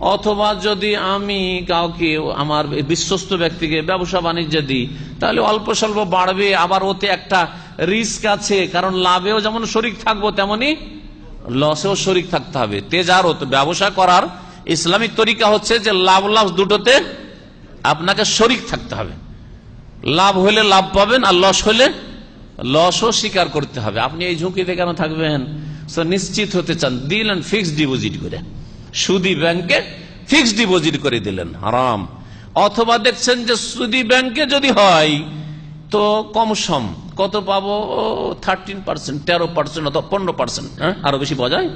অথবা যদি আমি কাউকে, আমার বিশ্বস্ত ব্যক্তিকে ব্যবসা বাণিজ্য দিই, তাহলে অল্প স্বল্প বাড়বে, আবার ওতে একটা রিস্ক আছে, কারণ লাভেও যেমন শরিক থাকব, তেমনি লসেও শরিক থাকতে হবে। তেজারত, ব্যবসা করার ইসলামিক তরিকা হচ্ছে যে লাভ লাভ দুটোতে আপনাকে শরিক থাকতে হবে। লাভ হলে লাভ পাবেন, আর লস হলে লসও স্বীকার করতে হবে। আপনি এই ঝুঁকিতে কেন থাকবেন? নিশ্চিত হতে চান দিলেন ফিক্সড ডিপোজিট করে। সুদি ব্যাংকে ফিক্সড ডিপোজিট করে দিলেন, হারাম। অথবা দেখছেন যে সুদি ব্যাংকে যদি হয়, তো কম সম, কত পাবো? থার্টিন পার্সেন্ট তেরো পার্সেন্ট অথবা পনেরো পার্সেন্ট হ্যাঁ? আরও বেশি যায়?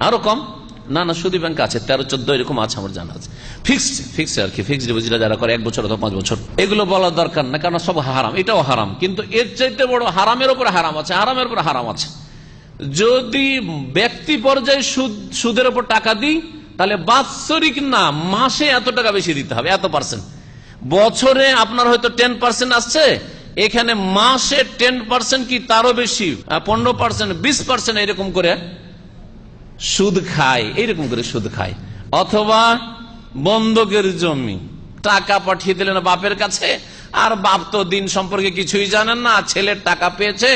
আরও কম? না না, সুদী ব্যাংক আছে, তেরো, চোদ্দ, এরকম আছে আমার জানা আছে। ফিক্সড ফিক্সড আর কি, ফিক্সড ডিপোজিট যারা করে, এক বছর অথবা পাঁচ বছর। এগুলো বলার দরকার না কারণ সব হারাম, এটাও হারাম। কিন্তু এর চাইতে বড় হারামের উপরে হারাম আছে, হারামের উপরে হারাম আছে। যদি ব্যক্তি পর্যায়ে সুদ, সুদের উপর টাকা দিই, তাহলে বাৎসরিক না, মাসে এত টাকা বেশি দিতে হবে, এত পার্সেন্ট বছরে আপনার হয়তো টেন পার্সেন্ট আসছে, এখানে মাসে টেন পার্সেন্ট কি তারও বেশি পনেরো পার্সেন্ট বিশ পার্সেন্ট এরকম করে সুদ খায় এইরকম করে সুদ খায়। অথবা বন্ধকের জমি, টাকা পাঠিয়ে দিলেন বাপের কাছে, আর বাপ তো দিন সম্পর্কে কিছুই জানেন না, ছেলের টাকা পেয়েছে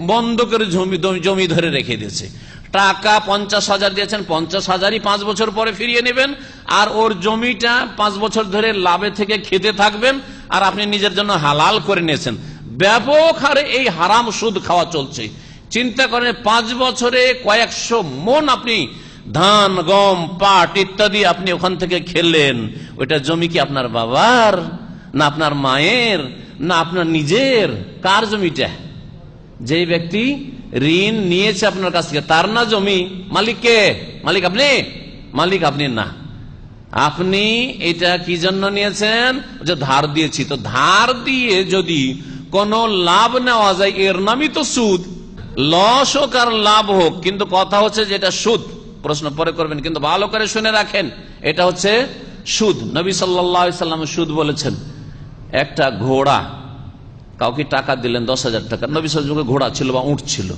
বন্ধকের জমি জমি ধরে রেখে দিয়েছে। টাকা পঞ্চাশ হাজার দিয়েছেন, পঞ্চাশ হাজারই পাঁচ বছর পরে ফিরিয়ে নেবেন, আর ওর জমিটা পাঁচ বছর ধরে লাভে থেকে খেতে থাকবেন, আর আপনি নিজের জন্য হালাল করে নিয়েছেন। ব্যাপক হারে এই হারাম সুদ খাওয়া চলছে। চিন্তা করেন, পাঁচ বছরে কয়েকশো মন আপনি ধান, গম, পাট ইত্যাদি আপনি ওখান থেকে খেললেন ওইটা জমি কি আপনার বাবার, না আপনার মায়ের, না আপনার নিজের? কার জমিটা? যে ব্যক্তি ঋণ নিয়েছে আপনার কাছ থেকে, তার না জমি? মালিক কে? মালিক আপনি? মালিক আপনি না। আপনি এটা কি জন্য নিয়েছেন? যে ধার দিয়েছি। তো ধার দিয়ে যদি কোনো লাভ নেওয়া যায়, এর নামই তো সুদ। লস হোক আর লাভ হোক, কিন্তু কথা হচ্ছে যে এটা সুদ। প্রশ্ন পরে করবেন, কিন্তু ভালো করে শুনে রাখেন, এটা হচ্ছে সুদ। নবী সাল্লাম সুদ বলেছেন, একটা ঘোড়া কাউকে টাকা দিলেন দশ হাজার টাকা। নবী সাল্লামকে ঘোড়া ছিল বা উঠ ছিল।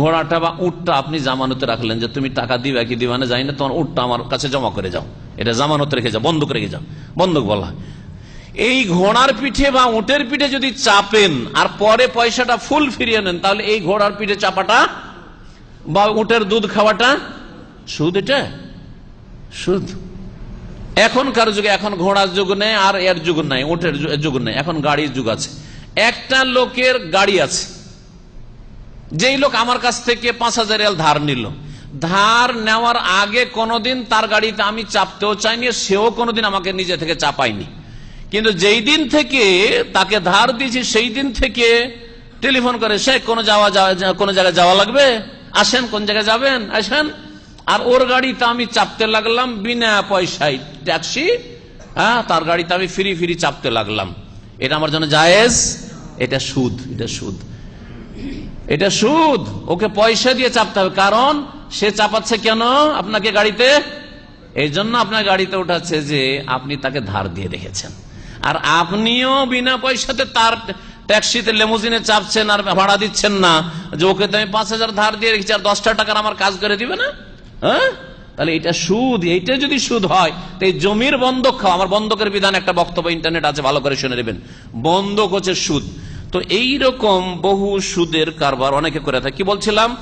ঘোড়াটা বা উঠটা আপনি জামানতে রাখলেন যে তুমি টাকা দিবে কি দিবা না, যাই না তোমার উঠটা আমার কাছে জমা করে যাও। এটা জামানত রেখে যাও বন্ধক রেখে যাও। বন্ধক বলা এই ঘোড়ার পিঠে বা উটের পিঠে যদি চাপেন আর পরে পয়সাটা ফুল ফিরিয়ে নেন, তাহলে এই ঘোড়ার পিঠে চাপাটা বা উটের দুধ খাওয়াটা সুদ এটা? সুদ। এখনকার যুগে, এখন ঘোড়ার যুগ নেই আর এর যুগ নাই, উটের যুগ নেই। এখন গাড়ির যুগ আছে। একটা লোকের গাড়ি আছে। যেই লোক আমার কাছ থেকে পাঁচ হাজার রিয়াল ধার নিল। ধার নেওয়ার আগে কোনোদিন তার গাড়িতে আমি চাপতেও চাইনি সেও কোনোদিন আমাকে নিজে থেকে চাপায়নি। কিন্তু যেই দিন থেকে তাকে ধার দিয়েছি, সেই দিন থেকে টেলিফোন করে, সে কোনো যাওয়া কোনো জায়গায় যাওয়া লাগবে? আসেন, কোন জায়গায় যাবেন? আসেন। আর ওর গাড়িতে আমি চাপতে লাগলাম বিনা পয়সায় ট্যাক্সি হ্যাঁ তার গাড়িতে আমি ফিরি ফিরি চাপতে লাগলাম। এটা আমার জন্য জায়েজ। এটা সুদ এটা সুদ। এটা সুদ, ওকে পয়সা দিয়ে চাপতে হবে। কারণ সে চাপাচ্ছে কেন আপনাকে গাড়িতে? এই জন্য আপনার গাড়িতে উঠাচ্ছে যে আপনি তাকে ধার দিয়ে রেখেছেন। আর আপনিও বিনা পয়সাতে তার ট্যাক্সিতে লেমুজিনে চাপছেন আর ভাড়া দিচ্ছেন না যে ওকে তো আমি পাঁচ হাজার ধার দিয়ে রেখেছি, আর দশটা টাকার আমার কাজ করে দিবে না? হ্যাঁ? তাহলে এটা সুদ এইটা যদি সুদ হয়, তো এই জমির বন্ধক খাওয়া আমার বন্ধকের বিধান একটা বক্তব্য ইন্টারনেট আছে, ভালো করে শুনে নেবেন। বন্ধক হচ্ছে সুদ। তো এইরকম বহু সুদের কারবার অনেকে করে থাকে। কি বলছিলাম?